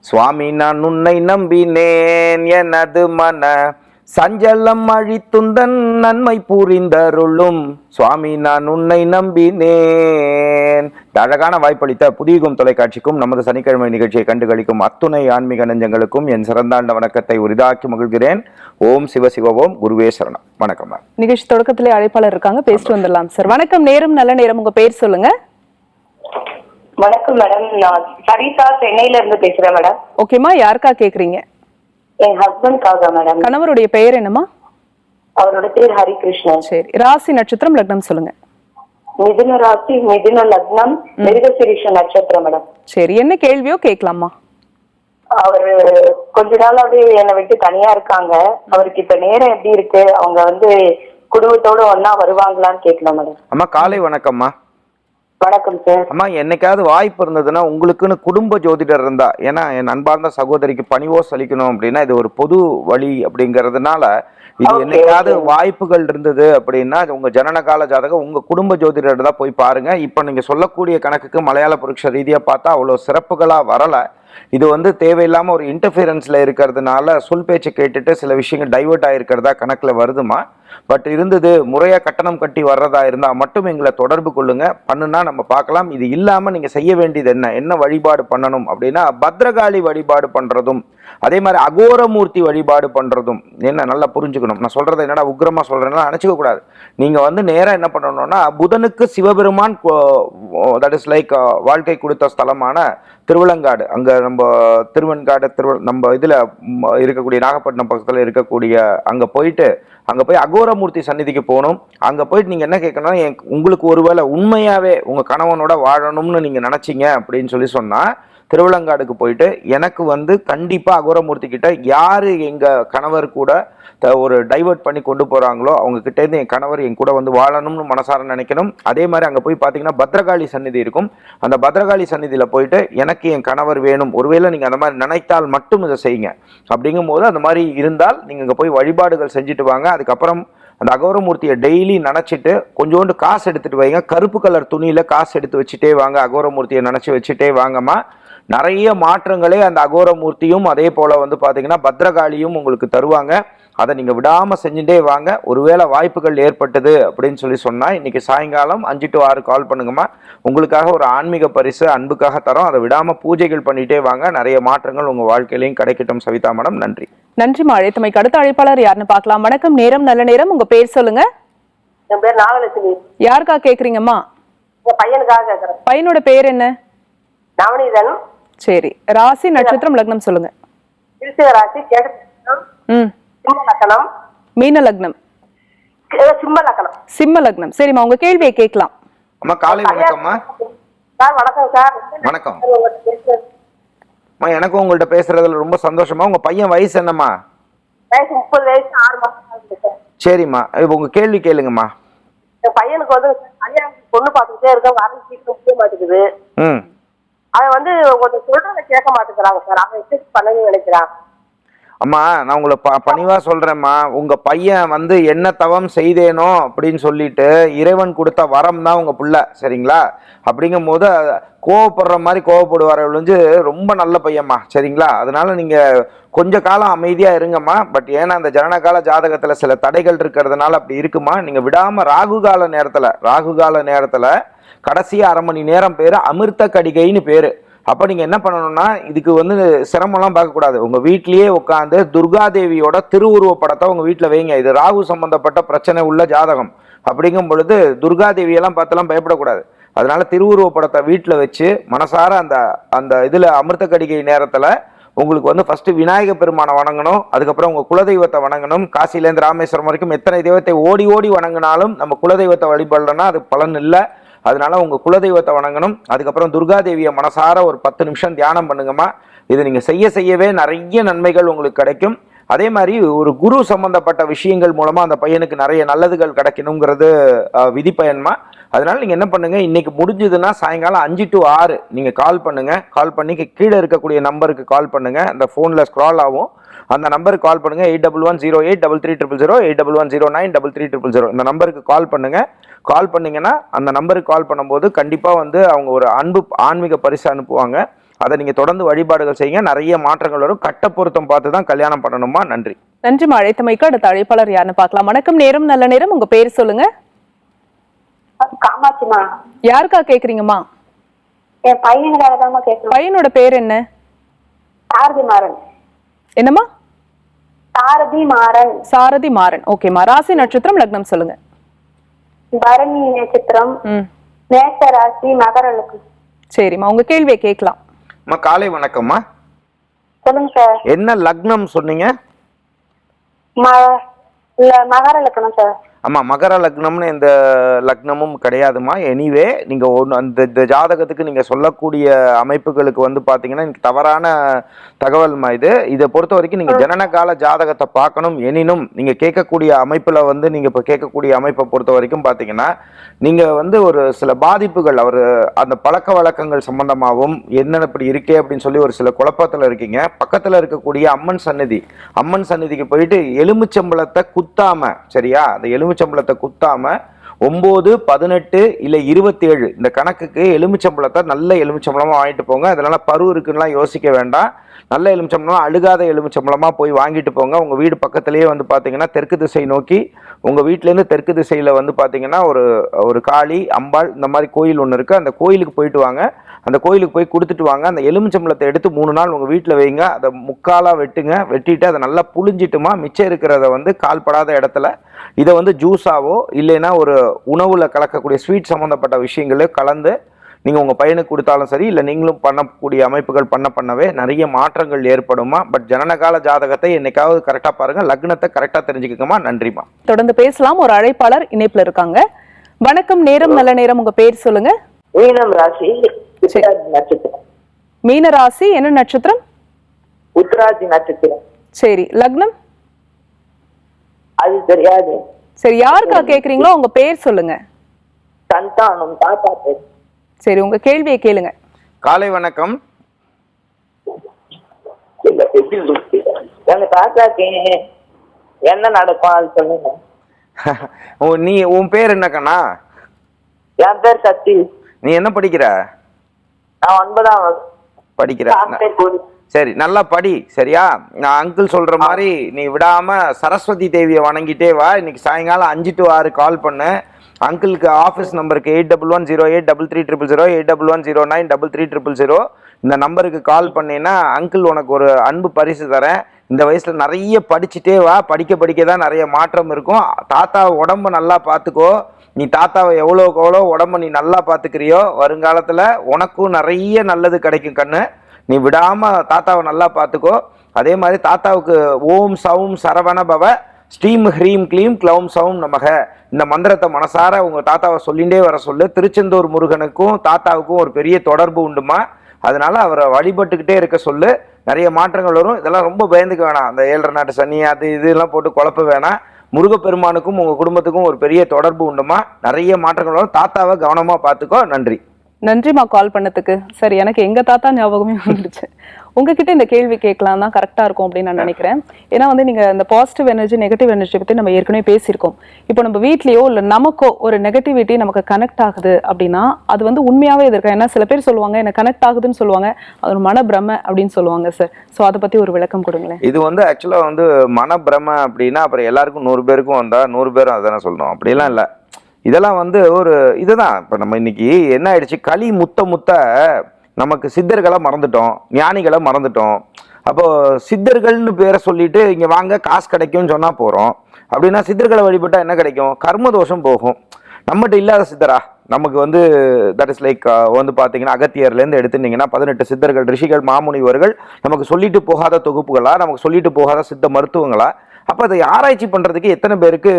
சுவாமி நான் உன்னை நம்பினேன் எனது மன சஞ்சலம் அழித்துந்தன் நன்மை புரிந்தருளும். சுவாமி நான் உன்னை நம்பினேன். அழகான வாய்ப்பளித்த புதியகும் தொலைக்காட்சிக்கும் நமது சனிக்கிழமை நிகழ்ச்சியை கண்டுகளிக்கும் அத்துணை ஆன்மீக நெஞ்சங்களுக்கும் என் சிறந்தாண்ட வணக்கத்தை உரிதாக்கி மகிழ்கிறேன். ஓம் சிவ சிவ ஓம் குருவே சரணம். வணக்கம் நிகழ்ச்சி தொடக்கத்திலே அழைப்பாளர் இருக்காங்க. பேசிட்டு வந்துடலாம். சார் வணக்கம். நேரம் நல்ல நேரம். உங்க பேர் சொல்லுங்க. வணக்கம் மேடம். நான் சரிதா சென்னையில இருந்து பேசுறேன் மேடம். ஓகேமா யாருக்கா கேக்குறீங்க? என் ஹஸ்பண்ட்காக மேடம். கணவருடைய பெயர் என்னமா அவரோட பேர் ஹரிகிருஷ்ணன். சரி ராசி நட்சத்திரம் லக்னம் சொல்லுங்க. மிதுன ராசி மிதுன லக்னம் மிருகசிரீஷ நட்சத்திரம் மேடம். சரி என்ன கேள்வியோ கேட்கலாமா அவரு கொஞ்ச நாளாவே என்னை விட்டு தனியா இருக்காங்க. அவருக்கு இப்ப நேரம் எப்படி இருக்கு? அவங்க வந்து குடும்பத்தோட ஒன்னா வருவாங்களான்னு கேட்கலாம் மேடம். அம்மா காலை வணக்கம்மா. வணக்கம் சார். அம்மா என்னைக்காவது வாய்ப்பு இருந்ததுன்னா உங்களுக்குன்னு குடும்ப ஜோதிடர் இருந்தா ஏன்னா என் அன்பார்ந்த சகோதரிக்கு பணிவோ சலிக்கணும் அப்படின்னா இது ஒரு பொது வழி அப்படிங்கிறதுனால இது என்னைக்காவது. வாய்ப்புகள் இருந்தது அப்படின்னா உங்க ஜனனகால ஜாதகம் உங்க குடும்ப ஜோதிடர் தான் போய் பாருங்க. இப்போ நீங்க சொல்லக்கூடிய கணக்குக்கு மலையாள புருஷ ரீதியா பார்த்தா அவ்வளோ சிறப்புகளா வரல. இது வந்து தேவையில்லாம ஒரு இன்டர்ஃபியரன்ஸில் இருக்கிறதுனால சொல் பேச்சு கேட்டுட்டு சில விஷயங்கள் டைவர்ட் ஆகிருக்கிறதா கணக்கில் வருதுமா? பட் இருந்தது முறையாக கட்டணம் கட்டி வர்றதா இருந்தால் மட்டும் எங்களை தொடர்பு கொள்ளுங்க. பண்ணுனா நம்ம பார்க்கலாம். இது இல்லாமல் நீங்கள் செய்ய வேண்டியது என்ன? என்ன வழிபாடு பண்ணணும்? அப்படின்னா பத்ரகாளி வழிபாடு பண்ணுறதும் அதே மாதிரி அகோரமூர்த்தி வழிபாடு பண்ணுறதும் என்ன நல்லா புரிஞ்சுக்கணும். நான் சொல்கிறத என்னடா உக்ரமாக சொல்கிறேன்னா நினச்சிக்க கூடாது. நீங்கள் வந்து நேராக என்ன பண்ணணும்னா புதனுக்கு சிவபெருமான் தட் இஸ் லைக் வாழ்க்கை கொடுத்த ஸ்தலமான திருவிழங்காடு அங்கே நம்ம திருவெண்காடு திரு நம்ம இதில் இருக்கக்கூடிய நாகப்பட்டினம் பக்கத்தில் இருக்கக்கூடிய அங்கே போயிட்டு அங்கே போய் அகோரமூர்த்தி சந்நிதிக்கு போகணும். அங்கே போயிட்டு நீங்கள் என்ன கேட்கணும் உங்களுக்கு ஒருவேளை உண்மையாகவே உங்கள் கணவனோட வாழணும்னு நீங்கள் நினச்சிங்க அப்படின்னு சொல்லி சொன்னால் திருவிழங்காடுக்கு போயிட்டு எனக்கு வந்து கண்டிப்பாக அகோரமூர்த்தி கிட்ட யார் எங்கள் கணவர் கூட த- ஒரு டைவர்ட் பண்ணி கொண்டு போகிறாங்களோ அவங்க என் கணவர் என் கூட வந்து வாழணும்னு மனசார நினைக்கணும். அதே மாதிரி அங்கே போய் பார்த்தீங்கன்னா பத்ரகாளி சந்நிதி இருக்கும். அந்த பத்ரகாளி சந்நிதியில போயிட்டு எனக்கு என் கணவர் வேணும். ஒருவேளை நீங்கள் அந்த மாதிரி நினைத்தால் மட்டும் இதை செய்யுங்க. அப்படிங்கும்போது அந்த மாதிரி இருந்தால் நீங்கள் இங்கே போய் வழிபாடுகள் செஞ்சுட்டு வாங்க. அதுக்கப்புறம் அந்த அகோரமூர்த்தியை டெய்லி நினச்சிட்டு கொஞ்சோண்டு காசு எடுத்துகிட்டு வைங்க. கருப்பு கலர் துணியில் காசு எடுத்து வச்சுட்டே வாங்க. அகோரமூர்த்தியை நினச்சி வச்சுட்டே வாங்கம்மா. நிறைய மாற்றங்களே அந்த அகோரமூர்த்தியும் அதே போல வந்து பாத்தீங்கன்னா பத்ரகாளியும் உங்களுக்கு தருவாங்க. அதை நீங்க விடாம செஞ்சுட்டே வாங்க. ஒருவேளை வாய்ப்புகள் ஏற்பட்டது அப்படின்னு சொல்லி சொன்னா இன்னைக்கு சாயங்காலம் அஞ்சு டு ஆறு கால் பண்ணுங்கம்மா. உங்களுக்காக ஒரு ஆன்மீக பரிசு அன்புக்காக தரோம். அதை விடாம பூஜைகள் பண்ணிட்டே வாங்க. நிறைய மாற்றங்கள் உங்க வாழ்க்கையிலையும் கிடைக்கட்டும் சவிதா மேடம். நன்றி. நன்றிமா அழைத்தமைக்கு அடுத்த அழைப்பாளர் யாருன்னு பார்க்கலாம். வணக்கம். நேரம் நல்ல நேரம். உங்க பேர் சொல்லுங்க. என் பேர் நாகலட்சுமி. யாருக்கா கேக்குறீங்கம்மா? என் பையனுக்காக கேட்கறேன் பையனோட பேர் என்ன? நவநீதன். சரி. ராசி நட்சத்திரம் லக்னம் சொல்லுங்க. திருச்சிக ராசி சிம்ம மீன லக்னம். சிம்ம லக்கணம் சிம்ம லக்னம். சரிம்மா உங்க கேள்வியை கேட்கலாம். அம்மா காலை வணக்கம்மா. சார் வணக்கம் சார். வணக்கம். அம்மா எனக்கும் உங்கள்ட்ட பேசுறதுல ரொம்ப சந்தோஷமா. உங்க பையன் வயசு என்னம்மா? வயசு முப்பது வயசு ஆறு மாசம் சரிம்மா. இப்போ உங்க கேள்வி கேளுங்கம்மா. என் பையனுக்கு வந்து கல்யாணம் பொண்ணு பார்த்துக்கிட்டே இருக்க வரணும் சீக்கிரம் முடிய மாட்டேங்குது. ம். அதை வந்து கொஞ்சம் சொல்றதை கேட்க மாட்டேங்கிறாங்க சார். அவன் எக்ஸஸ் பண்ணணும்னு நினைக்கிறான் அம்மா நான் உங்களை ப பணிவாக சொல்கிறேம்மா உங்கள் பையன் வந்து என்ன தவம் செய்தேனோ அப்படின்னு சொல்லிட்டு இறைவன் கொடுத்த வரம் தான் உங்கள் பிள்ளை சரிங்களா? அப்படிங்கும் போது கோவப்படுற மாதிரி கோவப்படுவார் ஒழிஞ்சு ரொம்ப நல்ல பையன்மா சரிங்களா? அதனால நீங்கள் கொஞ்ச காலம் அமைதியாக இருங்கம்மா. பட் ஏன்னா அந்த ஜனனகால ஜாதகத்தில் சில தடைகள் இருக்கிறதுனால அப்படி இருக்குமா? நீங்கள் விடாமல் ராகு கால நேரத்தில் ராகு கால நேரத்தில் கடைசி அரை மணி நேரம் பேர் அமிர்த கடிகைன்னு பேர். அப்போ நீங்கள் என்ன பண்ணணும்னா இதுக்கு வந்து சிரமம்லாம் பார்க்கக்கூடாது. உங்கள் வீட்லேயே உட்காந்து துர்காதேவியோட திருவுருவ படத்தை உங்கள் வீட்டில் வைங்க. இது ராகு சம்பந்தப்பட்ட பிரச்சனை உள்ள ஜாதகம். அப்படிங்கும் பொழுது துர்காதேவியெல்லாம் பார்த்தெல்லாம் பயப்படக்கூடாது. அதனால திருவுருவ படத்தை வீட்டில் வச்சு மனசார அந்த அந்த இதில் அமிர்த கடிகை நேரத்தில் உங்களுக்கு வந்து ஃபர்ஸ்ட் விநாயக பெருமானை வணங்கணும். அதுக்கப்புறம் உங்க குலதெய்வத்தை வணங்கணும். காசிலேருந்து ராமேஸ்வரம் வரைக்கும் எத்தனை தெய்வத்தை ஓடி ஓடி வணங்கினாலும் நம்ம குலதெய்வத்தை வழிபடலன்னா அது பலன் இல்லை. அதனால உங்கள் குலதெய்வத்தை வணங்கணும். அதுக்கப்புறம் துர்காதேவியை மனசார ஒரு பத்து நிமிஷம் தியானம் பண்ணுங்கம்மா. இது நீங்கள் செய்ய செய்யவே நிறைய நன்மைகள் உங்களுக்கு கிடைக்கும். அதே மாதிரி ஒரு குரு சம்பந்தப்பட்ட விஷயங்கள் மூலமாக அந்த பையனுக்கு நிறைய நல்லதுகள் கிடைக்கணுங்கிறது விதி பயன்மா அதனால் நீங்கள் என்ன பண்ணுங்கள் இன்றைக்கி முடிஞ்சதுன்னா சாயங்காலம் அஞ்சு டு ஆறு நீங்கள் கால் பண்ணுங்கள் கால் பண்ணி கீழே இருக்கக்கூடிய நம்பருக்கு கால் பண்ணுங்கள் அந்த ஃபோனில் ஸ்க்ரால் ஆகும். அந்த நம்பருக்கு கால் பண்ணுங்க. Eight double one zero eight double three triple zero eight double one zero nine double three triple zero இந்த நம்பருக்கு கால் பண்ணுங்க. கால் பண்ணீங்கன்னா அந்த நம்பருக்கு கால் பண்ணும்போது கண்டிப்பா வந்து அவங்க ஒரு அன்பு ஆன்மீக பரிசு அனுப்புவாங்க. அதை நீங்க தொடர்ந்து வழிபாடுகள் செய்யுங்க. நிறைய மாற்றங்கள் வரும். கட்ட பொருத்தம் பார்த்து தான் கல்யாணம் பண்ணணுமா? நன்றி. நன்றிமா அழைத்தமைக்கு அடுத்த அழைப்பாளர் யாருன்னு பார்க்கலாம். வணக்கம். நேரம் நல்ல நேரம். உங்க பேர் சொல்லுங்க. காமாட்சிமா. யாருக்கா கேக்குறீங்கம்மா? என் பையனுக்காக தான் கேட்கணும் பையனோட பேர் என்ன? என்னம்மா? சாரதி மாறன். சாரதி மாறன். ஓகேம்மா ராசி நட்சத்திரம் லக்னம் சொல்லுங்க. பரணி நட்சத்திரம் ம். மேஷ ராசி மகரலுக்கு சரிம்மா உங்க கேள்வியை கேட்கலாம். அம்மா காலை வணக்கம்மா. சொல்லுங்க சார். என்ன லக்னம் சொன்னீங்க? ம இல்ல மகர லக்கணம் சார். ஆமாம் மகர லக்னம்னு எந்த லக்னமும் கிடையாதுமா. எனிவே நீங்கள் ஒன்று அந்த இந்த ஜாதகத்துக்கு நீங்கள் சொல்லக்கூடிய அமைப்புகளுக்கு வந்து பார்த்தீங்கன்னா தவறான தகவல்மா இது. இதை பொறுத்த வரைக்கும் நீங்கள் ஜனனகால ஜாதகத்தை பார்க்கணும். எனினும் நீங்கள் கேட்கக்கூடிய அமைப்பில் வந்து நீங்கள் இப்போ கேட்கக்கூடிய அமைப்பை பொறுத்த வரைக்கும் பார்த்தீங்கன்னா நீங்கள் வந்து ஒரு சில பாதிப்புகள் அவர் அந்த பழக்க வழக்கங்கள் சம்பந்தமாகவும் என்ன இப்படி இருக்கே அப்படின்னு சொல்லி ஒரு சில குழப்பத்தில் இருக்கீங்க. பக்கத்தில் இருக்கக்கூடிய அம்மன் சந்நிதி அம்மன் சந்நிதிக்கு போயிட்டு எலுமிச்சம்பழத்தை குத்தாம சரியா? அந்த எலுமிச்சம்பழத்தை குத்தாம ஒம்பது பதினெட்டு இல்லை இருபத்தேழு இந்த கணக்குக்கு எலுமிச்சம்பழத்தை நல்ல எலுமிச்சம்பழமாக வாங்கிட்டு போங்க. அதனால பருவ இருக்குன்னுலாம் யோசிக்க வேண்டாம். நல்ல எலுமிச்சம்பழம் அழுகாத எலுமிச்சம்பழமாக போய் வாங்கிட்டு போங்க. உங்கள் வீடு பக்கத்துலேயே வந்து பார்த்தீங்கன்னா தெற்கு திசை நோக்கி உங்கள் வீட்டிலேருந்து தெற்கு திசையில் வந்து பார்த்தீங்கன்னா ஒரு ஒரு காளி அம்பாள் இந்த மாதிரி கோயில் ஒன்று இருக்குது அந்த கோயிலுக்கு போயிட்டு வாங்க. அந்த கோயிலுக்கு போய் கொடுத்துட்டு வாங்க. அந்த எலுமிச்சம்பழத்தை எடுத்து மூணு நாள் உங்கள் வீட்டில் வைங்க. அதை முக்காலா வெட்டுங்க. வெட்டிட்டு அதை நல்லா புழிஞ்சிட்டுமா மிச்சம் இருக்கிறத வந்து கால்படாத இடத்துல இதை வந்து ஜூஸாவோ இல்லைன்னா ஒரு உணவில் கலக்கக்கூடிய ஸ்வீட் சம்மந்தப்பட்ட விஷயங்களே கலந்து நீங்கள் உங்கள் பையனுக்கு கொடுத்தாலும் சரி இல்லை நீங்களும் பண்ணக்கூடிய அமைப்புகள் பண்ண பண்ணவே நிறைய மாற்றங்கள் ஏற்படுமா பட் ஜனனகால ஜாதகத்தை என்னைக்காவது கரெக்டாக பாருங்கள் லக்னத்தை கரெக்டாக தெரிஞ்சுக்கோமா நன்றிமா தொடர்ந்து பேசலாம். ஒரு அழைப்பாளர் இணைப்புல இருக்காங்க. வணக்கம் நேரம் நல்ல நேரம். உங்க பேர் சொல்லுங்க. மீனம் ராசி. நட்சத்திரம். மீன ராசி என்ன நட்சத்திரம்? உத்தராஜி நட்சத்திரம். சரி லக்னம்? அது தெரியாது. சரி யாருக்கா கேக்குறீங்களோ உங்க பேர் சொல்லுங்க. சந்தானம் தாத்தா பேர். சரி உங்க கேள்வியை கேளுங்க. காலை வணக்கம்? எங்க தாத்தாக்கு என்ன நடக்கும் அது சொல்லுங்க. நீ உன் பேர் என்ன கண்ணா என் பேர் சக்தி நீ என்ன படிக்கிற? நான் ஒன்பதாம் வகுப்பு. படிக்கிற சாப்பிட்டே போடு. சரி நல்லா படி சரியா? நான் அங்கிள் சொல்ற மாதிரி நீ விடாம சரஸ்வதி தேவியை வணங்கிட்டே வா. இன்னைக்கு சாயங்காலம் அஞ்சு டு ஆறு கால் பண்ணு. அங்கிளுக்கு ஆஃபீஸ் நம்பருக்கு eight double one zero eight double three triple zero eight double one zero nine double three triple zero இந்த நம்பருக்கு கால் பண்ணீங்கன்னா அங்கிள் உனக்கு ஒரு அன்பு பரிசு தரேன். இந்த வயசுல நிறைய படிச்சுட்டே வா. படிக்க படிக்க தான் நிறைய மாற்றம் இருக்கும். தாத்தா உடம்ப நல்லா பார்த்துக்கோ நீ தாத்தாவை எவ்வளோக்கு எவ்வளோ உடம்ப நீ நல்லா பார்த்துக்கிறியோ வருங்காலத்தில் உனக்கும் நிறைய நல்லது கிடைக்கும் கண்ணு. நீ விடாமல் தாத்தாவை நல்லா பார்த்துக்கோ அதே மாதிரி தாத்தாவுக்கு ஓம் சவும் சரவண பவ ஸ்ரீம் ஹ்ரீம் க்ளீம் க்ளவும் சவும் நமக. இந்த மந்திரத்தை மனசார உங்கள் தாத்தாவை சொல்லிகிட்டே வர சொல்லு. திருச்செந்தூர் முருகனுக்கும் தாத்தாவுக்கும் ஒரு பெரிய தொடர்பு உண்டுமா? அதனால அவரை வழிபட்டுக்கிட்டே இருக்க சொல்லு. நிறைய மாற்றங்கள் வரும். இதெல்லாம் ரொம்ப பயந்துக்க வேணாம். அந்த ஏழரை நாட்டு சனி அது இதெல்லாம் போட்டு குழப்ப வேணாம். முருகப்பெருமானுக்கும் உங்கள் குடும்பத்துக்கும் ஒரு பெரிய தொடர்பு உண்டுமா? நிறைய மாற்றங்கள் வரும். தாத்தாவை கவனமாக பார்த்துக்கோ. நன்றி. நன்றிமா கால் பண்ணதுக்கு. சரி எனக்கு எங்க தாத்தா ஞாபகமே வந்துடுச்சு. உங்ககிட்ட இந்த கேள்வி கேட்கலாம் தான் கரெக்டாக இருக்கும் அப்படின்னு நான் நினைக்கிறேன். ஏன்னா வந்து நீங்கள் இந்த பாசிட்டிவ் எனர்ஜி நெகட்டிவ் எனர்ஜி பற்றி நம்ம ஏற்கனவே பேசியிருக்கோம். இப்போ நம்ம வீட்லேயோ இல்லை நமக்கோ ஒரு நெகட்டிவிட்டி நமக்கு கனெக்ட் ஆகுது அப்படின்னா அது வந்து உண்மையாகவே இது ஏன்னா சில பேர் சொல்லுவாங்க எனக்கு கனெக்ட் ஆகுதுன்னு சொல்லுவாங்க. அது ஒரு மன பிரம அப்படின்னு சொல்லுவாங்க சார் ஸோ அதை பற்றி ஒரு விளக்கம் கொடுங்களேன். இது வந்து ஆக்சுவலாக வந்து மனப்பிரம அப்படின்னா அப்புறம் எல்லாருக்கும் நூறு பேருக்கும் வந்தால் நூறு பேரும் அதானே சொல்லணும். அப்படிலாம் இல்லை. இதெல்லாம் வந்து ஒரு இதுதான். இப்போ நம்ம இன்னைக்கு என்ன ஆயிடுச்சு? களி முத்த முத்த நமக்கு சித்தர்களை மறந்துட்டோம். ஞானிகளை மறந்துட்டோம். அப்போது சித்தர்கள்னு பேரை சொல்லிட்டு இங்கே வாங்க காசு கிடைக்கும்னு சொன்னால் போகிறோம் அப்படின்னா சித்தர்களை வழிபட்டால் என்ன கிடைக்கும்? கர்ம தோஷம் போகும். நம்மகிட்ட இல்லாத சித்தரா? நமக்கு வந்து தட் இஸ் லைக் வந்து பார்த்தீங்கன்னா அகத்தியர்லேருந்து எடுத்துட்டீங்கன்னா பதினெட்டு சித்தர்கள் ரிஷிகள் மாமுனிவர்கள் நமக்கு சொல்லிட்டு போகாத தொகுப்புகளா? நமக்கு சொல்லிட்டு போகாத சித்த மருத்துவங்களா? அப்போ அதை ஆராய்ச்சி பண்ணுறதுக்கு எத்தனை பேருக்கு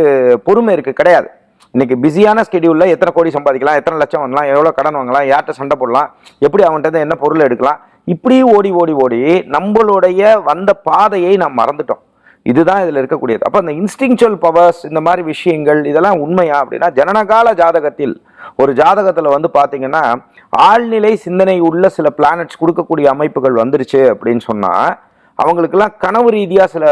பொறுமை இருக்குது கிடையாது. இன்னைக்கு பிஸியான ஸ்கெடியூலில் எத்தனை கோடி சம்பாதிக்கலாம் எத்தனை லட்சம் வாங்கலாம் எவ்வளோ கடன் வாங்கலாம் யார்கிட்ட சண்டை போடலாம் எப்படி அவன்கிட்ட என்ன பொருள் எடுக்கலாம் இப்படி ஓடி ஓடி ஓடி நம்மளுடைய வந்த பாதையை நாம் மறந்துட்டோம். இதுதான் இதில் இருக்கக்கூடியது. அப்போ அந்த இன்ஸ்டிங்சுவல் பவர்ஸ் இந்த மாதிரி விஷயங்கள் இதெல்லாம் உண்மையா அப்படின்னா ஜனனகால ஜாதகத்தில் ஒரு ஜாதகத்தில் வந்து பார்த்தீங்கன்னா ஆழ்நிலை சிந்தனை உள்ள சில பிளானட்ஸ் கொடுக்கக்கூடிய அமைப்புகள் வந்துருச்சு அப்படின்னு சொன்னால் அவங்களுக்கெல்லாம் கனவு ரீதியாக சில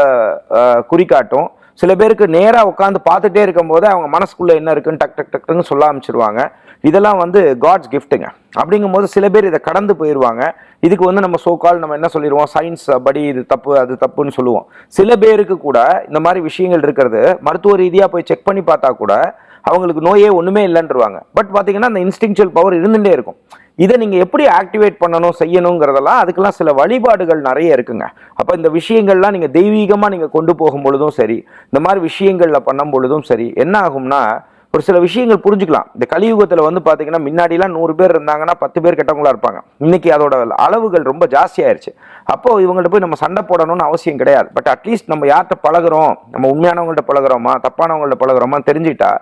குறிக்காட்டும் சில பேருக்கு நேராக உட்காந்து பார்த்துட்டே இருக்கும்போது அவங்க மனசுக்குள்ளே என்ன இருக்குன்னு டக் டக் டக்குன்னு சொல்ல ஆரம்பிச்சிருவாங்க. இதெல்லாம் வந்து காட்ஸ் கிஃப்ட்டுங்க அப்படிங்கும்போது சில பேர் இதை கடந்து போயிடுவாங்க இதுக்கு வந்து நம்ம சோக்கால் நம்ம என்ன சொல்லிடுவோம் சயின்ஸ் படி இது தப்பு அது தப்புன்னு சொல்லுவோம். சில பேருக்கு கூட இந்த மாதிரி விஷயங்கள் இருக்கிறது மருத்துவ ரீதியாக போய் செக் பண்ணி பார்த்தா கூட அவங்களுக்கு நோயே ஒன்றுமே இல்லைன்றவாங்க. பட் பார்த்தீங்கன்னா அந்த இன்ஸ்டிங்சுவல் பவர் இருந்துகிட்டே இருக்கும். இதை நீங்கள் எப்படி ஆக்டிவேட் பண்ணணும் செய்யணுங்கிறதெல்லாம் அதுக்கெல்லாம் சில வழிபாடுகள் நிறைய இருக்குங்க. அப்போ இந்த விஷயங்கள்லாம் நீங்கள் தெய்வீகமாக நீங்கள் கொண்டு போகும் பொழுதும் சரி இந்த மாதிரி விஷயங்களில் பண்ணும் பொழுதும் சரி என்ன ஆகும்னா ஒரு சில விஷயங்கள் புரிஞ்சுக்கலாம். இந்த கலியுகத்தில் வந்து பார்த்தீங்கன்னா முன்னாடிலாம் நூறு பேர் இருந்தாங்கன்னா பத்து பேர் கெட்டவங்களா இருப்பாங்க. இன்னைக்கு அதோட அளவுகள் ரொம்ப ஜாஸ்தியாயிருச்சு அப்போ இவங்கள்ட்ட போய் நம்ம சண்டை போடணும்னு அவசியம் கிடையாது. பட் அட்லீஸ்ட் நம்ம யார்கிட்ட பழகுறோம் நம்ம உண்மையானவங்கள்ட்ட பழகுறோமா தப்பானவங்கள்ட்ட பழகுறோமா தெரிஞ்சுக்கிட்டா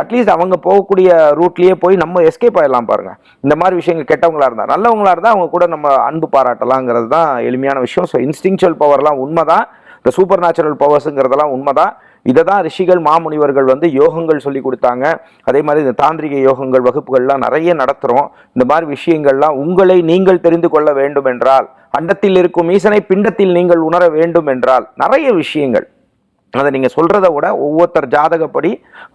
அட்லீஸ்ட் அவங்க போகக்கூடிய ரூட்லேயே போய் நம்ம எஸ்கேப் ஆயிடலாம் பாருங்கள் இந்த மாதிரி விஷயங்கள் கெட்டவங்களாக இருந்தால் நல்லவங்களா இருந்தால் அவங்க கூட நம்ம அன்பு பாராட்டலாங்கிறது தான் எளிமையான விஷயம். ஸோ இன்ஸ்டிங்சுவல் பவர்லாம் உண்மை தான் இந்த சூப்பர் நேச்சுரல் பவர்ஸுங்கிறதெல்லாம் உண்மை தான் இதை தான் ரிஷிகள் மாமுனிவர்கள் வந்து யோகங்கள் சொல்லி கொடுத்தாங்க. அதே மாதிரி இந்த தாந்திரிக யோகங்கள் வகுப்புகள்லாம் நிறைய நடத்துகிறோம் இந்த மாதிரி விஷயங்கள்லாம் உங்களை நீங்கள் தெரிந்து கொள்ள வேண்டும் என்றால் அண்டத்தில் இருக்கும் ஈசனை பிண்டத்தில் நீங்கள் உணர வேண்டும் என்றால் நிறைய விஷயங்கள். அதை நீங்கள் சொல்கிறத விட ஒவ்வொருத்தர் ஜாதகப்படி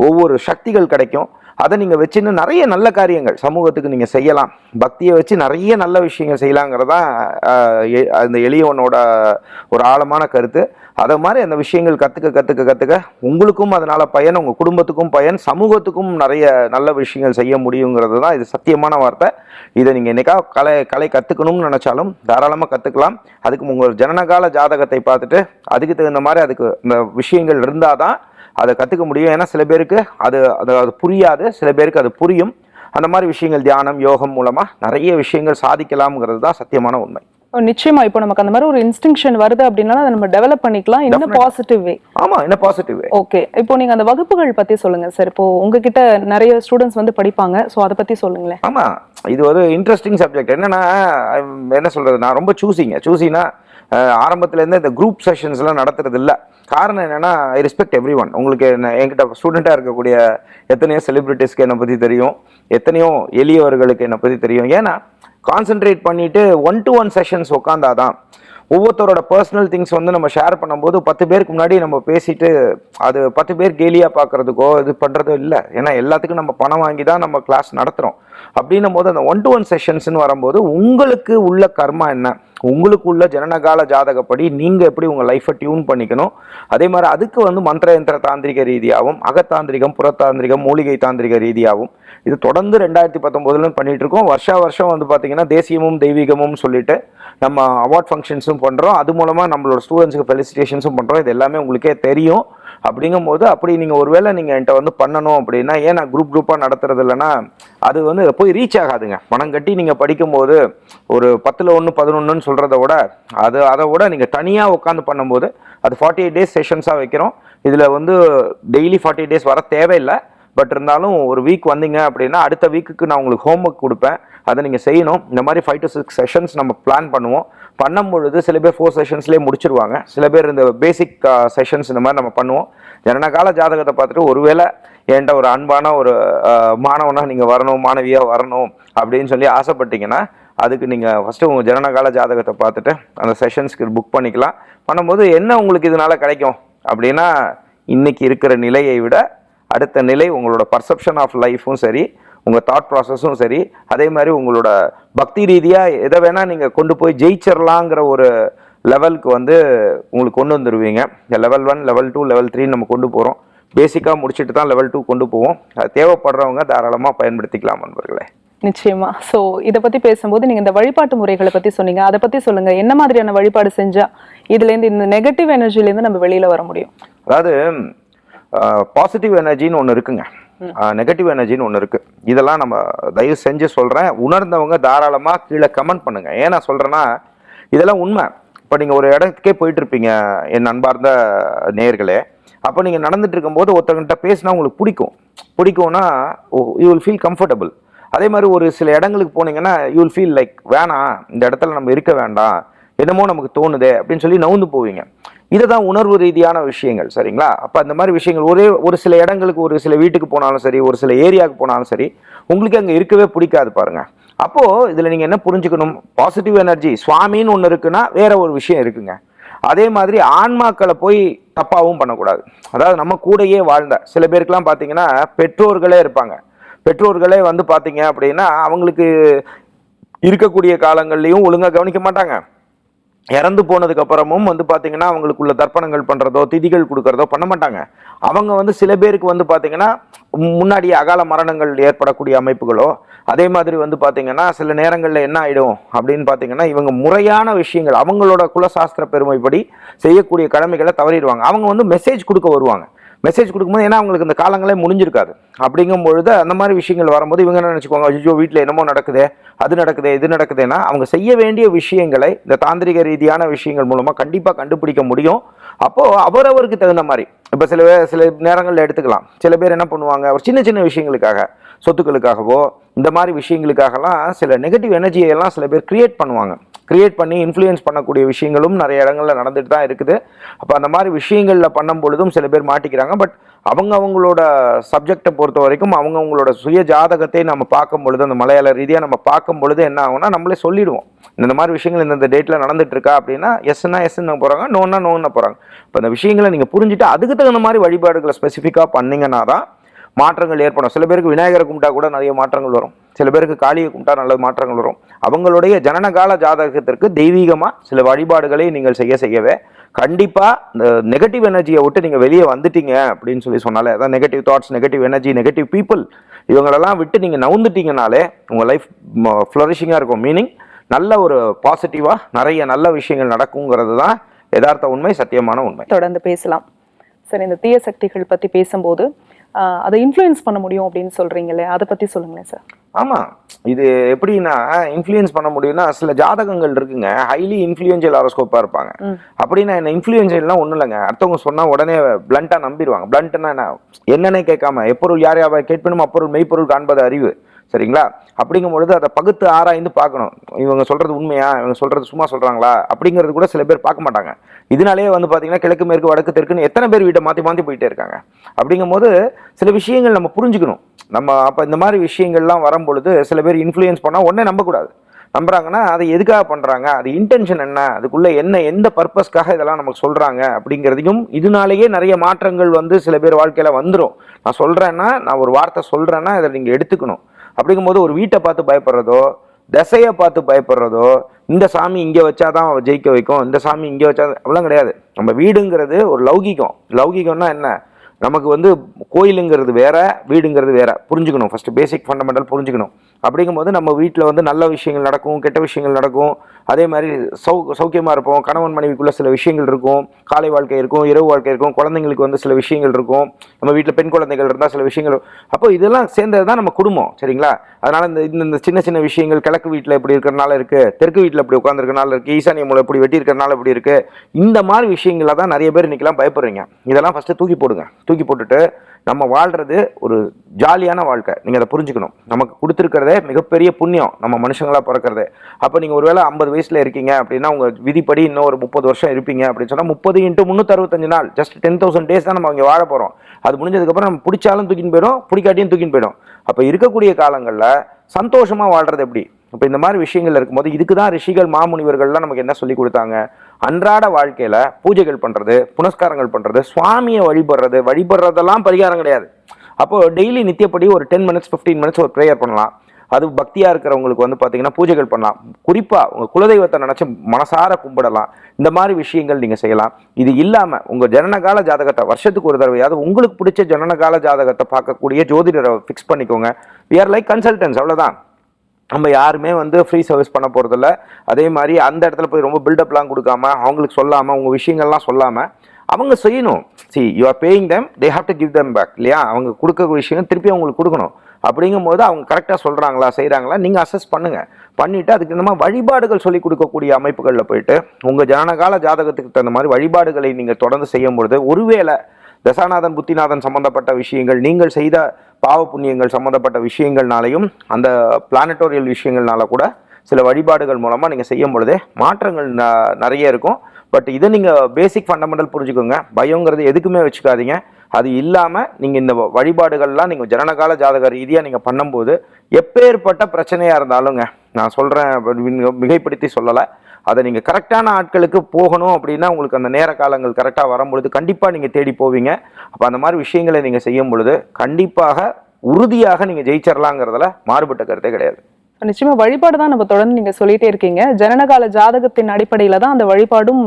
ஒவ்வொரு சக்திகள் கிடைக்கும். அதை நீங்கள் வச்சுன்னு நிறைய நல்ல காரியங்கள் சமூகத்துக்கு நீங்கள் செய்யலாம். பக்தியை வச்சு நிறைய நல்ல விஷயங்கள் செய்யலாங்கிறதான் அந்த எளியவனோட ஒரு ஆழமான கருத்து. அதை மாதிரி அந்த விஷயங்கள் கற்றுக்க கற்றுக்க கற்றுக்க உங்களுக்கும் அதனால் பயன் உங்கள் குடும்பத்துக்கும் பயன் சமூகத்துக்கும் நிறைய நல்ல விஷயங்கள் செய்ய முடியுங்கிறது தான் இது சத்தியமான வார்த்தை. இதை நீங்கள் என்னைக்கா கலை கலை கற்றுக்கணும்னு நினச்சாலும் தாராளமாக கற்றுக்கலாம் அதுக்கு உங்கள் ஜனனகால ஜாதகத்தை பார்த்துட்டு அதுக்கு தகுந்த மாதிரி அதுக்கு இந்த விஷயங்கள் இருந்தால் தான் அதை கற்றுக்க முடியும். ஏன்னா சில பேருக்கு அது அது அது புரியாது. சில பேருக்கு அது புரியும். அந்த மாதிரி விஷயங்கள் தியானம் யோகம் மூலமாக நிறைய விஷயங்கள் சாதிக்கலாம்ங்கிறது தான் சத்தியமான உண்மை. நிச்சயமா. இப்போ நமக்கு அந்த மாதிரி ஒரு இன்ஸ்டிங்ஷன் வருது அப்படின்னா அதை நம்ம டெவலப் பண்ணிக்கலாம் Definitely. பாசிட்டிவ் வே ஆமாம் என்ன பாசிட்டிவ் ஓகே இப்போ நீங்க அந்த வகுப்புகள் பத்தி சொல்லுங்க சார் இப்போ உங்ககிட்ட நிறைய ஸ்டூடெண்ட்ஸ் வந்து படிப்பாங்க. சோ அதை பத்தி சொல்லுங்களேன். ஆமா. இது ஒரு இன்ட்ரெஸ்டிங் சப்ஜெக்ட் என்னன்னா என்ன சொல்றது? நான் ரொம்ப சூசிங்க சூசினா ஆரம்பத்துல இருந்தே இந்த குரூப் செஷன்ஸ்லாம் நடத்துறது இல்ல காரணம் என்னன்னா ஐ ரெஸ்பெக்ட் எவ்ரி ஒன் உங்களுக்கு என்ன என்கிட்ட ஸ்டூடெண்ட்டாக இருக்கக்கூடிய எத்தனையோ செலிபிரிட்டிஸ்க்கு என்னை பற்றி தெரியும். எத்தனையோ எளியவர்களுக்கு என்னை பற்றி தெரியும். ஏன்னா கான்சென்ட்ரேட் பண்ணிட்டு ஒன் டு ஒன் செஷன்ஸ் உட்காந்தாதான் ஒவ்வொருத்தரோட பர்சனல் திங்ஸ் வந்து நம்ம ஷேர் பண்ணும்போது பத்து பேருக்கு முன்னாடி நம்ம பேசிட்டு அது பத்து பேர் கேலியாக பார்க்கறதுக்கோ இது பண்ணுறதோ இல்லை. ஏன்னா எல்லாத்துக்கும் நம்ம பணம் வாங்கி தான் நம்ம கிளாஸ் நடத்துகிறோம் அப்படின்னும் போது அந்த ஒன் டு ஒன் செஷன்ஸ்னு வரும்போது உங்களுக்கு உள்ள கர்மா என்ன? உங்களுக்குள்ள ஜனனகால ஜாதகப்படி நீங்கள் எப்படி உங்கள் லைஃப்பை டியூன் பண்ணிக்கணும்? அதே மாதிரி அதுக்கு வந்து மந்திர யந்திர தாந்திரிக ரீதியாகவும் அகத்தாந்திரிகம் புறத்தாந்திரிகம் மூலிகை தாந்திரிக ரீதியாகவும் இது தொடர்ந்து ரெண்டாயிரத்தி பத்தொம்போதுல பண்ணிட்டு இருக்கோம். வருஷா வருஷம் வந்து பார்த்திங்கன்னா தேசியமும் தெய்வீகமும் சொல்லிட்டு நம்ம அவார்ட் ஃபங்க்ஷன்ஸும் பண்ணுறோம் அது மூலமாக நம்மளோட ஸ்டூடெண்ட்ஸுக்கு ஃபெலிசிட்டேஷன்ஸும் பண்ணுறோம் இது எல்லாமே உங்களுக்கே தெரியும். அப்படிங்கும்போது அப்படி நீங்கள் ஒருவேளை நீங்கள் என்கிட்ட வந்து பண்ணணும் அப்படின்னா ஏன் நான் குரூப் குரூப்பாக நடத்துறது இல்லைன்னா அது வந்து போய் ரீச் ஆகாதுங்க. பணம் கட்டி நீங்கள் படிக்கும்போது ஒரு பத்தில் ஒன்று பதினொன்றுன்னு சொல்கிறத விட அது அதை விட நீங்கள் தனியாக உட்காந்து பண்ணும்போது அது ஃபார்ட்டி எயிட் டேஸ் செஷன்ஸாக வைக்கிறோம். இதில் வந்து டெய்லி ஃபார்ட்டி எயிட் டேஸ் வர தேவையில்லை. பட் இருந்தாலும் ஒரு வீக் வந்தீங்க அப்படின்னா அடுத்த வீக்குக்கு நான் உங்களுக்கு ஹோம் ஒர்க் கொடுப்பேன். அதை நீங்கள் செய்யணும். இந்த மாதிரி ஃபைவ் டு சிக்ஸ் செஷன்ஸ் நம்ம பிளான் பண்ணுவோம். பண்ணும் பொழுது சில பேர் ஃபோர் செஷன்ஸ்லேயே முடிச்சிருவாங்க. சில பேர் இந்த பேசிக் செஷன்ஸ் இந்த மாதிரி நம்ம பண்ணுவோம். ஜனனகால ஜாதகத்தை பார்த்துட்டு ஒருவேளை என்கிட்ட ஒரு அன்பான ஒரு மாணவனாக நீங்கள் வரணும் மாணவியாக வரணும் அப்படின்னு சொல்லி ஆசைப்பட்டீங்கன்னா அதுக்கு நீங்கள் ஃபஸ்ட்டு உங்கள் ஜனனகால ஜாதகத்தை பார்த்துட்டு அந்த செஷன்ஸ்க்கு புக் பண்ணிக்கலாம். பண்ணும்போது என்ன உங்களுக்கு இதனால கிடைக்கும்? அப்படின்னா இன்றைக்கி இருக்கிற நிலையை விட அடுத்த நிலை உங்களோட பர்செப்ஷன் ஆஃப் லைஃப்பும் சரி உங்கள் தாட் ப்ராசஸும் சரி அதே மாதிரி உங்களோட பக்தி ரீதியாக எதை வேணால் நீங்கள் கொண்டு போய் ஜெயிச்சிடலாங்கிற ஒரு லெவலுக்கு வந்து உங்களுக்கு கொண்டு வந்துடுவீங்க இந்த level one level two level three நம்ம கொண்டு போகிறோம் பேசிக்காக முடிச்சுட்டு தான் லெவல் டூ கொண்டு போவோம். அது தேவைப்படுறவங்க தாராளமாக பயன்படுத்திக்கலாம் நண்பர்களே. நிச்சயமா. சோ இத பத்தி பேசும்போது நீங்க இந்த வழிபாட்டு முறைகளை பத்தி சொன்னீங்க. அதை பத்தி சொல்லுங்க. என்ன மாதிரியான வழிபாடு செஞ்சா இதுல இருந்து இந்த நெகட்டிவ் எனர்ஜில இருந்து நம்ம வெளியில வர முடியும்? அதாவது பாசிட்டிவ் எனர்ஜின்னு ஒன்று இருக்குங்க. நெகட்டிவ் எனர்ஜின்னு ஒன்று இருக்கு. இதெல்லாம் நம்ம தயவு செஞ்சு சொல்கிறேன் உணர்ந்தவங்க தாராளமாக கீழே கமெண்ட் பண்ணுங்க. ஏன் நான் சொல்கிறேன்னா இதெல்லாம் உண்மை. இப்போ நீங்கள் ஒரு இடத்துக்கே போயிட்டு இருப்பீங்க என் அன்பார்ந்த நேயர்களே. அப்போ நீங்கள் நடந்துட்டு இருக்கும்போது ஒருத்தவங்கிட்ட பேசினா உங்களுக்கு பிடிக்கும். பிடிக்கும்னா யூ வில் ஃபீல் கம்ஃபர்டபுள் அதே மாதிரி ஒரு சில இடங்களுக்கு போனீங்கன்னா யூ வில் ஃபீல் லைக் வேணாம் இந்த இடத்துல நம்ம இருக்க வேண்டாம். என்னமோ நமக்கு தோணுது அப்படின்னு சொல்லி நவுந்து போவீங்க. இதுதான் உணர்வு ரீதியான விஷயங்கள் சரிங்களா? அப்போ அந்த மாதிரி விஷயங்கள் ஒரே ஒரு சில இடங்களுக்கு ஒரு சில வீட்டுக்கு போனாலும் சரி ஒரு சில ஏரியாவுக்கு போனாலும் சரி உங்களுக்கு அங்கே இருக்கவே பிடிக்காது பாருங்கள் அப்போது இதில் நீங்கள் என்ன புரிஞ்சுக்கணும்? பாசிட்டிவ் எனர்ஜி சுவாமின்னு ஒன்று இருக்குன்னா வேற ஒரு விஷயம் இருக்குங்க. அதே மாதிரி ஆன்மாக்களை போய் தப்பாகவும் பண்ணக்கூடாது. அதாவது நம்ம கூடயே வாழ்ந்த சில பேருக்குலாம் பார்த்தீங்கன்னா பெற்றோர்களே இருப்பாங்க. பெற்றோர்களே வந்து பார்த்தீங்க அப்படின்னா அவங்களுக்கு இருக்கக்கூடிய காலங்கள்லையும் ஒழுங்காக கவனிக்க மாட்டாங்க. இறந்து போனதுக்கு அப்புறமும் வந்து பார்த்தீங்கன்னா அவங்களுக்குள்ள தர்ப்பணங்கள் பண்ணுறதோ திதிகள் கொடுக்கறதோ பண்ண மாட்டாங்க. அவங்க வந்து சில பேருக்கு வந்து பார்த்தீங்கன்னா முன்னாடி அகால மரணங்கள் ஏற்படக்கூடிய அமைப்புகளோ அதே மாதிரி வந்து பார்த்தீங்கன்னா சில நேரங்களில் என்ன ஆகிடும் அப்படின்னு பார்த்தீங்கன்னா இவங்க முறையான விஷயங்கள் அவங்களோட குலசாஸ்திர பெருமைப்படி செய்யக்கூடிய கடமைகளை தவறிடுவாங்க. அவங்க வந்து மெசேஜ் கொடுக்க வருவாங்க. மெசேஜ் கொடுக்கும்போது ஏன்னா அவங்களுக்கு இந்த காலங்களே முடிஞ்சிருக்காது. அப்படிங்கும் பொழுது அந்த மாதிரி விஷயங்கள் வரும்போது இவங்க என்ன நினச்சிக்குவாங்க? ஐயோ வீட்டில் என்னமோ நடக்குது அது நடக்குது இது நடக்குதுன்னா அவங்க செய்ய வேண்டிய விஷயங்களை இந்த தாந்திரிக ரீதியான விஷயங்கள் மூலமாக கண்டிப்பாக கண்டுபிடிக்க முடியும். அப்போது அவரவருக்கு தகுந்த மாதிரி இப்போ சில பேர் சில நேரங்களில் எடுத்துக்கலாம். சில பேர் என்ன பண்ணுவாங்க? ஒரு சின்ன சின்ன விஷயங்களுக்காக சொத்துக்களுக்காகவோ இந்த மாதிரி விஷயங்களுக்காகலாம் சில நெகட்டிவ் எனர்ஜியெல்லாம் சில பேர் கிரியேட் பண்ணுவாங்க. க்ரியேட் பண்ணி இன்ஃப்ளூயன்ஸ் பண்ணக்கூடிய விஷயங்களும் நிறைய இடங்களில் நடந்துட்டு தான் இருக்குது. அப்போ அந்த மாதிரி விஷயங்களில் பண்ணும் பொழுதும் சில பேர் மாட்டிக்கிறாங்க. பட் அவங்க அவங்களோட சப்ஜெக்டை பொறுத்த வரைக்கும் அவங்க அவங்களோட சுய ஜாதகத்தை நம்ம பார்க்கும் பொழுது அந்த மலையாள ரீதியாக நம்ம பார்க்கும் பொழுது என்ன ஆகும்னா நம்மளே சொல்லிடுவோம். இந்த மாதிரி விஷயங்கள் இந்தந்த டேட்டில் நடந்துட்டு இருக்கா அப்படின்னா எஸ்னா எஸ்ன்னு போகிறாங்க நோன்னா நோன்னு போகிறாங்க இப்போ இந்த விஷயங்களை நீங்கள் புரிஞ்சுட்டு அதுக்கு தகுந்த மாதிரி வழிபாடுகளை ஸ்பெசிஃபிக்காக பண்ணீங்கன்னா தான் மாற்றங்கள் ஏற்படும். சில பேருக்கு விநாயகரை கும்பிட்டா கூட நிறைய மாற்றங்கள் வரும். சில பேருக்கு காளியை கும்பிட்டா நல்ல மாற்றங்கள் வரும். அவங்களுடைய ஜனனகால ஜாதகத்திற்கு தெய்வீகமாக சில வழிபாடுகளை நீங்கள் செய்ய செய்யவே கண்டிப்பாக இந்த நெகட்டிவ் எனர்ஜியை விட்டு நீங்கள் வெளியே வந்துட்டீங்க அப்படின்னு சொல்லி சொன்னாலே அதான் negative thoughts negative energy negative people இவங்களெல்லாம் விட்டு நீங்கள் நவுந்துட்டீங்கனாலே உங்கள் லைஃப் ஃப்ளரிஷிங்காக இருக்கும். மீனிங் நல்ல ஒரு பாசிட்டிவாக நிறைய நல்ல விஷயங்கள் நடக்குங்கிறது தான் யதார்த்த உண்மை சத்தியமான உண்மை. தொடர்ந்து பேசலாம். சரி இந்த தீய சக்திகள் பத்தி பேசும்போது அதை இன்ஃப்ளூயன்ஸ் பண்ண முடியும் அப்படின்னு சொல்றீங்களே அதை பத்தி சொல்லுங்களேன் சார் ஆமா. இது எப்படின்னா இன்ஃப்ளூயன்ஸ் பண்ண முடியும்னா சில ஜாதகங்கள் இருக்குங்க ஹைலி இன்ஃப்ளூயன்ஷியல் ஹாரோஸ்கோப்பா இருப்பாங்க. அப்படின்னா என்ன இன்ஃப்ளூயன்ஷியல்லாம் ஒன்றும் இல்லைங்க. அடுத்தவங்க சொன்னா உடனே பிளண்டா நம்பிடுவாங்க. பிளண்ட்னா என்ன? என்னன்னே கேட்காம எப்பொருள் யார் யார் கேட்பணும் அப்பொருள் மெய்ப்பொருள் காண்பது அறிவு. சரிங்களா? அப்படிங்கும் பொழுது அதை பகுத்து ஆராய்ந்து பார்க்கணும். இவங்க சொல்கிறது உண்மையா? இவங்க சொல்கிறது சும்மா சொல்கிறாங்களா அப்படிங்கிறது கூட சில பேர் பார்க்க மாட்டாங்க. இதனாலேயே வந்து பார்த்தீங்கன்னா கிழக்கு மேற்கு வடக்கு தெற்குன்னு எத்தனை பேர் வீட்டை மாற்றி மாற்றி போயிட்டே இருக்காங்க. அப்படிங்கும்போது சில விஷயங்கள் நம்ம புரிஞ்சுக்கணும். நம்ம அப்போ இந்த மாதிரி விஷயங்கள்லாம் வரும்பொழுது சில பேர் இன்ஃப்ளூயன்ஸ் பண்ணால் ஒன்றே நம்பக்கூடாது. நம்புறாங்கன்னா அதை எதுக்காக பண்ணுறாங்க அது இன்டென்ஷன் என்ன? அதுக்குள்ளே என்ன எந்த பர்பஸ்க்காக இதெல்லாம் நமக்கு சொல்கிறாங்க அப்படிங்கிறதையும் இதனாலேயே நிறைய மாற்றங்கள் வந்து சில பேர் வாழ்க்கையில் வந்துடும் நான் சொல்கிறேன்னா நான் ஒரு வார்த்தை சொல்கிறேன்னா இதை நீங்கள் எடுத்துக்கணும். அப்படிங்கும்போது ஒரு வீட்டை பார்த்து பயப்படுறதோ திசையை பார்த்து பயப்படுறதோ இந்த சாமி இங்கே வச்சாதான் அவள் ஜெயிக்க வைக்கும் இந்த சாமி இங்கே வச்சா அப்படிலாம் கிடையாது. நம்ம வீடுங்கிறது ஒரு லௌகிகம். லௌகிகம்னா என்ன? நமக்கு வந்து கோயிலுங்கிறது வேற வீடுங்கிறது வேற. புரிஞ்சுக்கணும். ஃபஸ்ட்டு பேசிக் ஃபண்டமெண்டல் புரிஞ்சுக்கணும். அப்படிங்கும்போது நம்ம வீட்டில் வந்து நல்ல விஷயங்கள் நடக்கும் கெட்ட விஷயங்கள் நடக்கும். அதே மாதிரி சௌ சௌக்கியமாக இருப்போம் கணவன் மனைவிக்குள்ள சில விஷயங்கள் இருக்கும் காலை வாழ்க்கை இருக்கும் இரவு வாழ்க்கை இருக்கும் குழந்தைங்களுக்கு வந்து சில விஷயங்கள் இருக்கும் நம்ம வீட்டில் பெண் குழந்தைகள் இருந்தால் சில விஷயங்கள் அப்போ இதெல்லாம் சேர்ந்தது தான் நம்ம குடும்பம் சரிங்களா? அதனால் இந்த இந்த- இந்த சின்ன சின்ன விஷயங்கள் கிழக்கு வீட்டில் இப்படி இருக்கிறனால இருக்குது தெற்கு வீட்டில் இப்படி உட்காந்துருக்கனால இருக்குது ஈசானிய மூலம் இப்படி வெட்டி இருக்கிறனால இப்படி இருக்குது இந்த மாதிரி விஷயங்கள தான் நிறைய பேர் இன்னைக்கெல்லாம் பயப்படுறீங்க. இதெல்லாம் ஃபஸ்ட்டு தூக்கி போடுங்க. தூக்கி போட்டுட்டு நம்ம வாழ்கிறது ஒரு ஜாலியான வாழ்க்கை. நீங்கள் அதை புரிஞ்சுக்கணும். நமக்கு கொடுத்துருக்கிறதே மிகப்பெரிய புண்ணியம். நம்ம மனுஷங்களா பிறக்கிறது. அப்போ நீங்கள் ஒருவேளை ஐம்பது வயசில் இருக்கீங்க அப்படின்னா உங்கள் விதிப்படி இன்னும் ஒரு முப்பது வருஷம் இருப்பீங்க அப்படின்னு சொன்னால் முப்பது இன்ட்டு முந்நூற்றறுபத்தஞ்சு நாள் ஜஸ்ட் டென் தௌசண்ட் டேஸ் தான் நம்ம அங்கே வாழ போகிறோம் அது முடிஞ்சதுக்கப்புறம் நம்ம பிடிச்சாலும் தூக்கின்னு போயிடும் பிடிக்காட்டியும் தூக்கின்னு போயிடும். அப்போ இருக்கக்கூடிய காலங்களில் சந்தோஷமாக வாழ்கிறது எப்படி? இப்போ இந்த மாதிரி விஷயங்கள் இருக்கும்போது இதுக்கு தான் ரிஷிகள் மாமுனிவர்கள்லாம் நமக்கு என்ன சொல்லி கொடுத்தாங்க? அன்றாட வாழ்க்கையில் பூஜைகள் பண்ணுறது புனஸ்காரங்கள் பண்ணுறது சுவாமியை வழிபடுறது வழிபடுறதெல்லாம் பரிகாரம் கிடையாது. அப்போது டெய்லி நித்தியப்படி ஒரு டென் மினிட்ஸ் 15 மினிட்ஸ் ஒரு ப்ரேயர் பண்ணலாம். அது பக்தியாக இருக்கிறவங்களுக்கு வந்து பார்த்தீங்கன்னா பூஜைகள் பண்ணலாம். குறிப்பாக உங்கள் குலதெய்வத்தை நினச்சி மனசார கும்பிடலாம். இந்த மாதிரி விஷயங்கள் நீங்கள் செய்யலாம். இது இல்லாமல் உங்கள் ஜனனகால ஜாதகத்தை வருஷத்துக்கு ஒரு தடவையாவது உங்களுக்கு பிடிச்ச ஜனனகால ஜாதகத்தை பார்க்கக்கூடிய ஜோதிடரை ஃபிக்ஸ் பண்ணிக்கோங்க. வி ஆர் லைக் கன்சல்டன்ஸ் அவ்வளோதான் நம்ம யாருமே வந்து ஃப்ரீ சர்வீஸ் பண்ண போகிறதில்ல அதே மாதிரி அந்த இடத்துல போய் ரொம்ப பில்டப்லாம் கொடுக்காம அவங்களுக்கு சொல்லாமல் உங்கள் விஷயங்கள்லாம் சொல்லாமல் அவங்க செய்யணும். See you are paying them they have to give them back இல்லையா? அவங்க கொடுக்க விஷயம் திருப்பி அவங்களுக்கு கொடுக்கணும். அப்படிங்கும்போது அவங்க கரெக்டாக சொல்கிறாங்களா செய்கிறாங்களா நீங்கள் அசஸ் பண்ணுங்கள் பண்ணிவிட்டு அதுக்கு இந்த மாதிரி வழிபாடுகள் சொல்லி கொடுக்கக்கூடிய அமைப்புகளில் போயிட்டு உங்கள் ஜனனகால ஜாதகத்துக்கு தகுந்த மாதிரி வழிபாடுகளை நீங்கள் தொடர்ந்து செய்யும் பொழுது ஒருவேளை தசாநாதன் புத்திநாதன் சம்மந்தப்பட்ட விஷயங்கள் நீங்கள் செய்த பாவ புண்ணியங்கள் சம்மந்தப்பட்ட விஷயங்கள்னாலையும் அந்த பிளானட்டோரியல் விஷயங்கள்னால கூட சில வழிபாடுகள் மூலமாக நீங்கள் செய்யும் பொழுதே மாற்றங்கள் ந- நிறைய இருக்கும். பட் இதை நீங்கள் பேசிக் ஃபண்டமெண்டல் புரிஞ்சுக்கோங்க. பயங்கிறது எதுக்குமே வச்சுக்காதீங்க. அது இல்லாமல் நீங்கள் இந்த வ- வழிபாடுகள்லாம் நீங்கள் ஜனனகால ஜாதக ரீதியாக நீங்கள் பண்ணும்போது எப்பேற்பட்ட பிரச்சனையாக இருந்தாலுங்க நான் சொல்கிறேன் மிகைப்படுத்தி சொல்லலை. அதை நீங்கள் கரெக்டான ஆட்களுக்கு போகணும் அப்படின்னா உங்களுக்கு அந்த நேர காலங்கள் கரெக்டாக வரும்பொழுது கண்டிப்பாக நீங்கள் தேடி போவீங்க. அப்போ அந்த மாதிரி விஷயங்களை நீங்கள் செய்யும் பொழுது கண்டிப்பாக உறுதியாக நீங்கள் ஜெயிச்சிடலாங்கிறதுல மாறுபட்ட கருத்தே கிடையாது. நிச்சயமா வழிபாடு தான் நம்ம தொடர்ந்து நீங்க சொல்லிட்டே இருக்கீங்க. ஜனனகால ஜாதகத்தின் அடிப்படையில தான் அந்த வழிபாடும்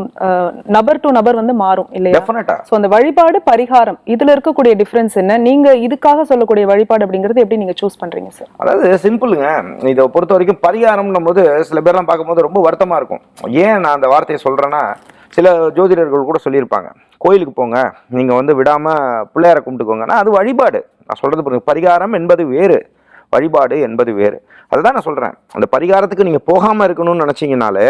நபர் டு நபர் வந்து மாறும் இல்லையா? சோ அந்த வழிபாடு பரிகாரம் இதுல இருக்கக்கூடிய டிஃபரன்ஸ் என்ன? நீங்க இதுக்காக சொல்லக்கூடிய வழிபாடு அப்படிங்கறது எப்படி நீங்க சூஸ் பண்றீங்க சார் அதாவது சிம்பிளுங்க இதை பொறுத்த வரைக்கும் பரிகாரம்னும் போது சில பேர்லாம் பார்க்கும்போது ரொம்ப வருத்தமாக இருக்கும். ஏன் நான் அந்த வார்த்தையை சொல்கிறேன்னா சில ஜோதிடர்கள் கூட சொல்லியிருப்பாங்க. கோயிலுக்கு போங்க. நீங்கள் வந்து விடாமல் பிள்ளையாரை கும்பிட்டுக்கோங்கன்னா அது வழிபாடு. நான் சொல்கிறது பரிகாரம் என்பது வேறு. வழிபாடு என்பது வேறு. அதுதான் நான் சொல்கிறேன் அந்த பரிகாரத்துக்கு நீங்கள் போகாமல் இருக்கணும்னு நினச்சிங்கனாலே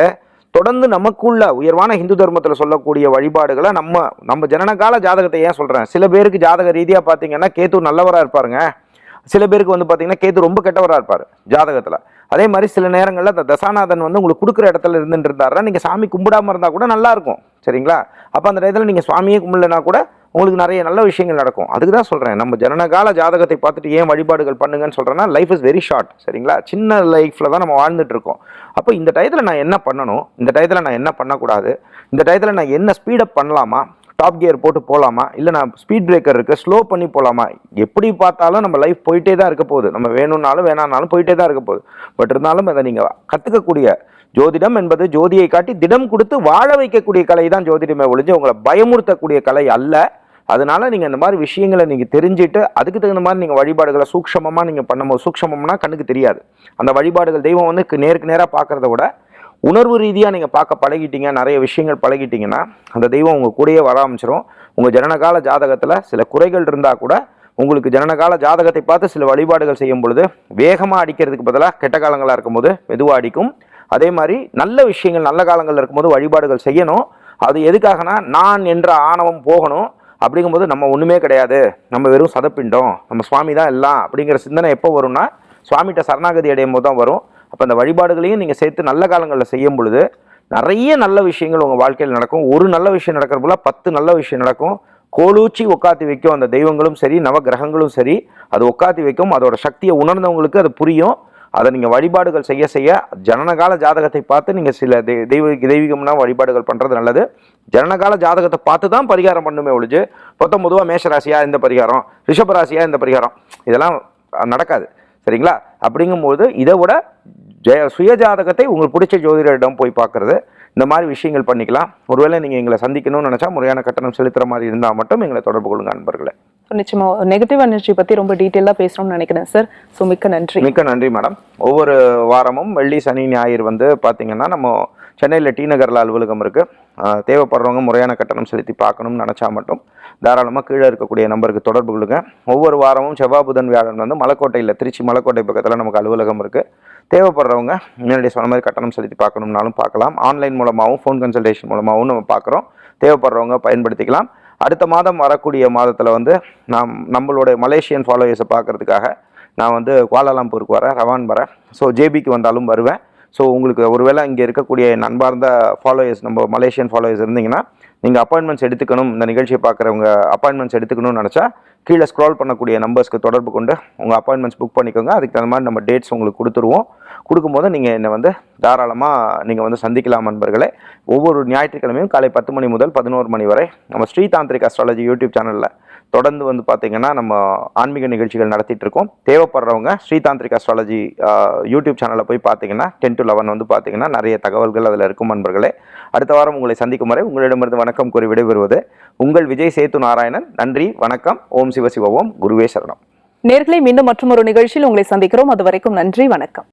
தொடர்ந்து நமக்குள்ள உயர்வான இந்து தர்மத்தில் சொல்லக்கூடிய வழிபாடுகளை நம்ம நம்ம ஜனனகால ஜாதகத்தை ஏன் சொல்கிறேன் சில பேருக்கு ஜாதக ரீதியாக பார்த்தீங்கன்னா கேத்து நல்லவராக இருப்பாருங்க. சில பேருக்கு வந்து பார்த்தீங்கன்னா கேத்து ரொம்ப கெட்டவராக இருப்பார் ஜாதகத்தில். அதே மாதிரி சில நேரங்களில் அந்த தசாநாதன் வந்து உங்களுக்கு கொடுக்குற இடத்துல இருந்துட்டு இருந்தாருன்னா நீங்கள் சாமி கும்பிடாம இருந்தால் கூட நல்லாயிருக்கும் சரிங்களா? அப்போ அந்த இடத்துல நீங்கள் சுவாமியே கும்பிடலனா கூட உங்களுக்கு நிறைய நல்ல விஷயங்கள் நடக்கும். அதுக்கு தான் சொல்கிறேன் நம்ம ஜனனகால ஜாதகத்தை பார்த்துட்டு ஏன் வழிபாடுகள் பண்ணுங்கன்னு சொல்கிறேன்னா லைஃப் இஸ் வெரி ஷார்ட் சரிங்களா? சின்ன லைஃப்பில் தான் நம்ம வாழ்ந்துட்டு இருக்கோம். அப்போ இந்த டயத்தில் நான் என்ன பண்ணணும்? இந்த டயத்தில் நான் என்ன பண்ணக்கூடாது? இந்த டயத்தில் நான் என்ன ஸ்பீடப் பண்ணலாமா? டாப் கியர் போட்டு போகலாமா இல்லை நான் ஸ்பீட் பிரேக்கர் இருக்குது ஸ்லோ பண்ணி போகலாமா எப்படி பார்த்தாலும் நம்ம லைஃப் போயிட்டே தான் இருக்க போகுது. நம்ம வேணும்னாலும் வேணாம்னாலும் போயிட்டே தான் இருக்க போகுது. பட் இருந்தாலும் அதை நீங்கள் கற்றுக்கக்கூடிய ஜோதிடம் என்பது ஜோதியை காட்டி திடம் கொடுத்து வாழ வைக்கக்கூடிய கலை தான் ஜோதிடமே ஒழிஞ்சு உங்களை பயமுறுத்தக்கூடிய கலை அல்ல. அதனால நீங்கள் இந்த மாதிரி விஷயங்களை நீங்கள் தெரிஞ்சுட்டு அதுக்கு தகுந்த மாதிரி நீங்கள் வழிபாடுகளை சூக்ஷமமாக நீங்கள் பண்ணும்போது சூக்ஷமம்னா கண்ணுக்கு தெரியாது. அந்த வழிபாடுகள் தெய்வம் வந்து நேருக்கு நேராக பார்க்கறத விட உணர்வு ரீதியாக நீங்கள் பார்க்க பழகிட்டீங்க நிறைய விஷயங்கள் பழகிட்டீங்கன்னா அந்த தெய்வம் உங்கள் கூடயே வர ஆரம்பிச்சிரும். உங்கள் ஜனனகால ஜாதகத்தில் சில குறைகள் இருந்தால் கூட உங்களுக்கு ஜனனகால ஜாதகத்தை பார்த்து சில வழிபாடுகள் செய்யும் பொழுது வேகமாக அடிக்கிறதுக்கு பதிலாக கெட்ட காலங்களாக இருக்கும்போது மெதுவாக அடிக்கும். அதே மாதிரி நல்ல விஷயங்கள் நல்ல காலங்களில் இருக்கும்போது வழிபாடுகள் செய்யணும். அது எதுக்காகனா நான் என்ற ஆணவம் போகணும். அப்படிங்கும்போது நம்ம ஒன்றுமே கிடையாது. நம்ம வெறும் சதப்பிண்டோம். நம்ம சுவாமி தான் எல்லாம் அப்படிங்கிற சிந்தனை எப்போ வரும்னா சுவாமிகிட்ட சரணாகதி அடையும் போது தான் வரும். அப்போ அந்த வழிபாடுகளையும் நீங்கள் சேர்த்து நல்ல காலங்களில் செய்யும் பொழுது நிறைய நல்ல விஷயங்கள் உங்கள் வாழ்க்கையில் நடக்கும். ஒரு நல்ல விஷயம் நடக்கிற போல பத்து நல்ல விஷயம் நடக்கும். கோலூச்சி உட்காத்தி வைக்கும் அந்த தெய்வங்களும் சரி நவ கிரகங்களும் சரி. அது உட்காத்தி வைக்கும். அதோட சக்தியை உணர்ந்தவங்களுக்கு அது புரியும். அதை நீங்கள் வழிபாடுகள் செய்ய செய்ய ஜனனகால ஜாதகத்தை பார்த்து நீங்கள் சில தெய்வ தெய்வீகம்னா வழிபாடுகள் பண்ணுறது நல்லது. ஜனனகால ஜாதகத்தை பார்த்து தான் பரிகாரம் பண்ணுமே ஒழிஞ்சு மொத்தம் பொதுவாக மேஷராசியா இந்த பரிகாரம் ரிஷபராசியா இந்த பரிகாரம் இதெல்லாம் நடக்காது. சரிங்களா? அப்படிங்கும்போது இதை விட ஜெய சுய ஜாதகத்தை உங்களுக்கு பிடிச்ச ஜோதிடரிடம் போய் பார்க்கறது இந்த மாதிரி விஷயங்கள் பண்ணிக்கலாம். ஒருவேளை நீங்கள் எங்களை சந்திக்கணும்னு நினச்சா முறையான கட்டணம் செலுத்துகிற மாதிரி இருந்தால் மட்டும் எங்களை தொடர்பு கொள்ளுங்க நண்பர்களே. நிச்சயமா நெகட்டிவ் எனர்ஜி பத்தி ரொம்ப டீட்டெயிலா பேசணும்னு நினைக்கிறேன் சார் சோ மிக்க நன்றி. மிக்க நன்றி மேடம் ஒவ்வொரு வாரமும் வெள்ளி சனி ஞாயிறு வந்து பார்த்தீங்கன்னா நம்ம சென்னையில் டி நகரில் அலுவலகம் இருக்குது தேவைப்படுறவங்க முறையான கட்டணம் செலுத்தி பார்க்கணும்னு நினச்சா மட்டும் தாராளமாக கீழே இருக்கக்கூடிய நம்பருக்கு தொடர்பு கொள்ளுங்க. ஒவ்வொரு வாரமும் செவ்வாய் புதன் வியாழன் வந்து மலைக்கோட்டையில் திருச்சி மலைக்கோட்டை பக்கத்தில் நமக்கு அலுவலகம் இருக்குது தேவைப்படுறவங்க முன்னாடி சொன்ன மாதிரி கட்டணம் செலுத்தி பார்க்கணும்னாலும் பார்க்கலாம். ஆன்லைன் மூலமாகவும் ஃபோன் கன்சல்டேஷன் மூலமாகவும் நம்ம பார்க்குறோம். தேவைப்படுறவங்க பயன்படுத்திக்கலாம். அடுத்த மாதம் வரக்கூடிய மாதத்தில் வந்து நாம் நம்மளுடைய மலேசியன் ஃபாலோயர்ஸை பார்க்கறதுக்காக நான் வந்து குவாலாலம்பூருக்கு வரேன் ரவான் வரேன். ஸோ ஜேபிக்கு வந்தாலும் வருவேன். ஸோ உங்களுக்கு ஒருவேளை இங்கே இருக்கக்கூடிய நண்பார்ந்த ஃபாலோயர்ஸ் நம்ம மலேசியன் ஃபாலோயர்ஸ் இருந்தீங்கன்னா நீங்கள் அப்பாயின்மெண்ட்ஸ் எடுத்துக்கணும் இந்த நிகழ்ச்சியை பார்க்குறவங்க அப்பாயின்மெண்ட்ஸ் எடுத்துக்கணும்னு நினச்சா கீழே ஸ்க்ரால் பண்ணக்கூடிய நம்பர்ஸ்க்கு தொடர்பு கொண்டு உங்கள் அப்பாயின்மெண்ட்ஸ் புக் பண்ணிக்கோங்க. அதுக்கு தகுந்த மாதிரி நம்ம டேட்ஸ் உங்களுக்கு கொடுத்துருவோம். கொடுக்கும்போது நீங்கள் என்னை வந்து தாராளமாக நீங்கள் வந்து சந்திக்கலாம் நண்பர்களே. ஒவ்வொரு ஞாயிற்றுக்கிழமையும் காலை பத்து மணி முதல் பதினோரு மணி வரை நம்ம ஸ்ரீதாந்திரிக் அஸ்ட்ராலஜி யூடியூப் சேனலில் தொடர்ந்து வந்து பார்த்தீங்கன்னா நம்ம ஆன்மீக நிகழ்ச்சிகள் நடத்திட்டு இருக்கோம். தேவைப்படுறவங்க ஸ்ரீதாந்திரிக் அஸ்ட்ராலஜி யூடியூப் சேனலில் போய் பார்த்தீங்கன்னா டென் டு லெவன் வந்து பார்த்தீங்கன்னா நிறைய தகவல்கள் அதில் இருக்கும் நண்பர்களே. அடுத்த வாரம் உங்களை சந்திக்கும் வரை உங்களிடமிருந்து வணக்கம் கூறி விடைபெறுவது உங்கள் விஜய் சேத்து நாராயணன். நன்றி வணக்கம் ஓம் சிவ சிவ ஓம் குருவே சரணம். நேர்களை மீண்டும் மற்றும் ஒரு நிகழ்ச்சியில் உங்களை சந்திக்கிறோம். அது வரைக்கும் நன்றி வணக்கம்.